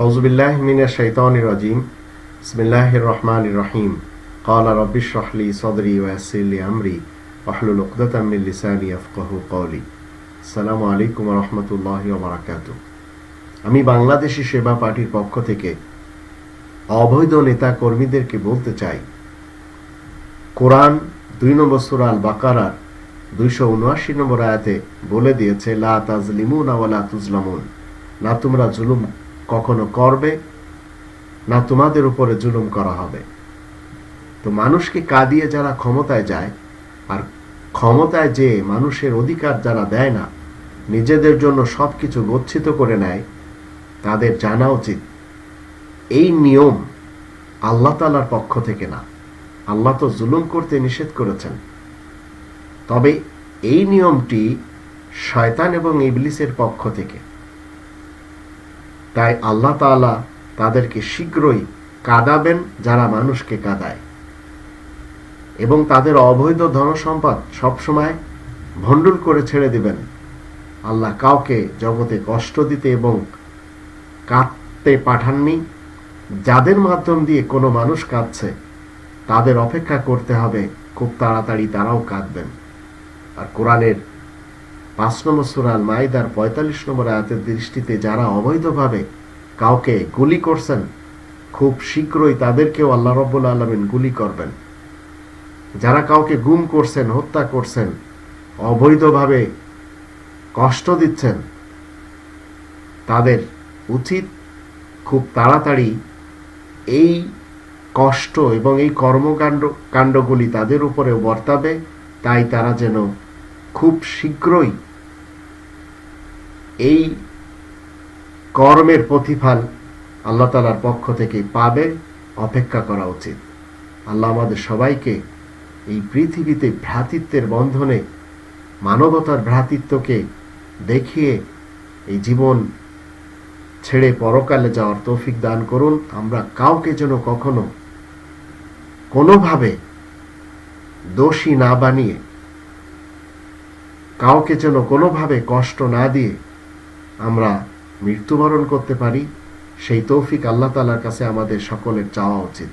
আউজুবিল্লাহ মিনা শৈতান রাজিম। ইসমিল্লাহ রহমান রহিম। কালা সদরি ওয়াসিল্লি আমরি লিসানি আফকাহু কৌলি আলাইকুম আমি বাংলাদেশি সেবা পার্টির পক্ষ থেকে অবৈধ নেতা কর্মীদেরকে বলতে চাই, কোরআন দুই নম্বর সুরাল আল বাকারার দুইশো উনআশি নম্বর আয়াতে বলে দিয়েছে, লা তাজলিমুন আওয়ালা তুজলামুন না তোমরা জুলুম কখনো করবে, না তোমাদের উপরে জুলুম করা হবে। তো মানুষকে কাঁদিয়ে যারা ক্ষমতায় যায়, আর ক্ষমতায় যে মানুষের অধিকার যারা দেয় না, নিজেদের জন্য সবকিছু গচ্ছিত করে নেয়, তাদের জানা উচিত, এই নিয়ম আল্লাহ তালার পক্ষ থেকে না। আল্লাহ তো জুলুম করতে নিষেধ করেছেন। তবে এই নিয়মটি শয়তান এবং ইবলিসের পক্ষ থেকে তাই আল্লাহ তাআলা তাদেরকে শীঘ্রই কাঁদাবেন যারা মানুষকে কাঁদায়। এবং তাদের অবৈধ ধনসম্পদ সবসময় ভণ্ডুল করে ছেড়ে দিবেন। আল্লাহ কাউকে জগতে কষ্ট দিতে এবং কাঁদতে পাঠাননি। যাদের মাধ্যম দিয়ে কোনো মানুষ কাঁদছে, তাদের অপেক্ষা করতে হবে, খুব তাড়াতাড়ি তারাও কাঁদবেন। আর কোরআনের পাঁচ নম্বর সুরাল মাইদার পঁয়তাল্লিশ নম্বর আয়াতের দৃষ্টিতে যারা অবৈধভাবে কাউকে গুলি করছেন, খুব শীঘ্রই তাদেরকেও আল্লাহ রব্বুল আলমিন গুলি করবেন। যারা কাউকে গুম করছেন, হত্যা করছেন, অবৈধভাবে কষ্ট দিচ্ছেন, তাদের উচিত খুব তাড়াতাড়ি এই কষ্ট এবং এই কর্মকাণ্ড, কাণ্ডগুলি তাদের উপরে বর্তাবে, তাই তারা যেন খুব শীঘ্রই এই কর্মের প্রতিফল আল্লাহ তালার পক্ষ থেকে পাবে, অপেক্ষা করা উচিত। আল্লাহ আমাদের সবাইকে এই পৃথিবীতে ভ্রাতৃত্বের বন্ধনে, মানবতার ভ্রাতৃত্বকে দেখিয়ে এই জীবন ছেড়ে পরকালে যাওয়ার তৌফিক দান করুন। আমরা কাউকে যেন কখনো কোনোভাবে দোষী না বানিয়ে কাউকে যেন কোনোভাবে কষ্ট না দিয়ে আমরা মৃত্যুবরণ করতে পারি, সেই তৌফিক আল্লাহ তালার কাছে আমাদের সকলের চাওয়া উচিত।